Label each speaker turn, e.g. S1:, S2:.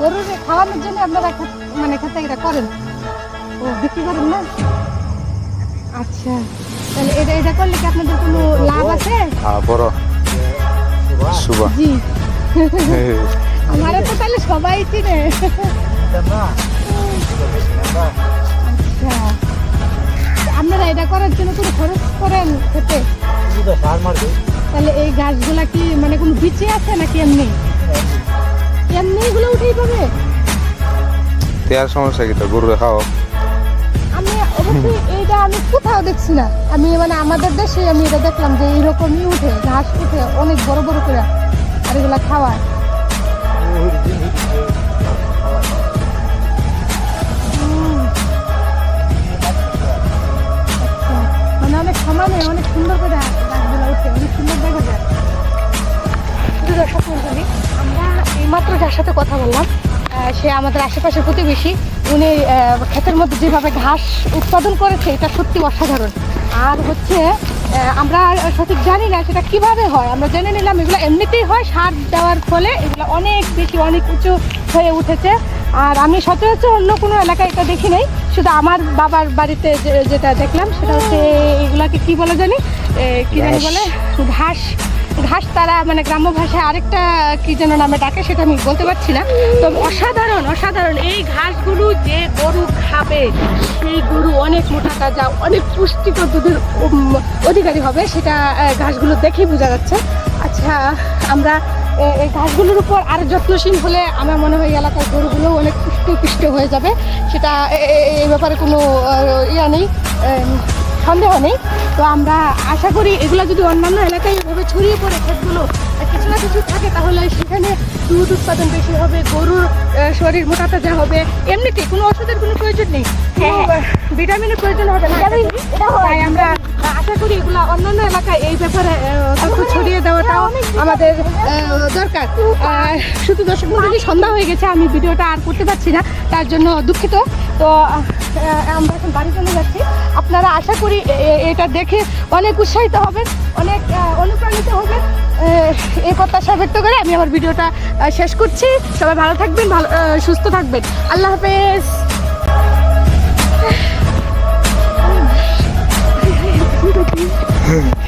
S1: গরুর খাওয়ানোর জন্য আপনারা মানে খেতে এটা করেন। ও বিক্রি করেন না? আচ্ছা। তাহলে এটা এটা করলে কি আপনাদের কোনো লাভ আছে?
S2: হ্যাঁ বড়।
S1: জি। আমারও তো তাহলে সবাই চিনে। আচ্ছা। আপনারা এটা করার জন্য কোনো খরচ করেন খেতে? তাহলে এই গাছগুলা কি মানে কোনো বিচে আছে নাকি এমনি? এমনি এগুলো উঠেই পাবে
S2: তেয়ার সমস্যা কি তো? গরু খাও।
S1: আমি অবশ্যই এইটা আমি কোথাও দেখছি না। আমি মানে আমাদের দেশে আমি এটা দেখলাম যে এইরকমই উঠে ঘাস উঠে অনেক বড় বড় করে আর এগুলা আচ্ছা। মানে অনেক সমানে অনেক সুন্দর করে গাছগুলো উঠে অনেক সুন্দর দেখা যায়। দর্শক মন্ডলী, আমরা এইমাত্র যার সাথে কথা বললাম সে আমাদের আশেপাশের প্রতিবেশী উনি ক্ষেতের মধ্যে যেভাবে ঘাস উৎপাদন করেছে এটা সত্যি অসাধারণ। আর হচ্ছে আমরা সঠিক জানি না সেটা কীভাবে হয়। আমরা জেনে নিলাম এগুলো এমনিতেই হয় সার দেওয়ার ফলে এগুলো অনেক বেশি অনেক উঁচু হয়ে উঠেছে। আর আমি সচরাচর অন্য কোনো এলাকায় এটা দেখি নাই। শুধু আমার বাবার বাড়িতে যে- যেটা দেখলাম সেটা হচ্ছে এগুলাকে কি বলে জানি? কি জানি বলে? ঘাস। ঘাস তারা মানে গ্রাম্য ভাষায় আরেকটা, কি যেন নামে ডাকে, সেটা আমি বলতে পারছি না। তো অসাধারণ অসাধারণ। এই ঘাসগুলো যে গরু খাবে, সেই গরু অনেক মোটা তাজা, অনেক পুষ্টিকর দুধের অধিকারী হবে, সেটা ঘাসগুলো দেখেই বোঝা যাচ্ছে। আচ্ছা আমরা এই ঘাসগুলোর উপর আরও যত্নশীল হলে আমার মনে হয় এলাকার গরুগুলো অনেক পুষ্ট পুষ্ট হয়ে যাবে। সেটা এই ব্যাপারে কোনো ইয়া নেই। সন্দেহ নেই। তো আমরা আশা করি এগুলো যদি অন্যান্য এলাকায় এভাবে ছড়িয়ে পড়ে ক্ষেতগুলো কিছু না কিছু থাকে তাহলে সেখানে দুধ উৎপাদন বেশি হবে গরুর শরীর মোটা তাজা হবে। এমনিতে কোনো ওষুধের কোনো প্রয়োজন নেই। ভিটামিনের প্রয়োজন হবে না। তাই আমরা অন্যান্য এলাকায় এই ব্যাপারে তথ্য ছড়িয়ে দেওয়াটাও আমাদের দরকার। শুধু দর্শক মন্ডলী সন্ধ্যা হয়ে গেছে, আমি ভিডিওটা আর করতে পারছি না, তার জন্য দুঃখিত। তো আমরা এখন বাড়ি চলে যাচ্ছি। আপনারা আশা করি এটা দেখে অনেক উৎসাহিত হবেন, অনেক অনুপ্রাণিত হবেন। এই প্রত্যাশা ব্যক্ত করে আমি আমার ভিডিওটা শেষ করছি। সবাই ভালো থাকবেন, ভালো সুস্থ থাকবেন। আল্লাহ হাফেজ।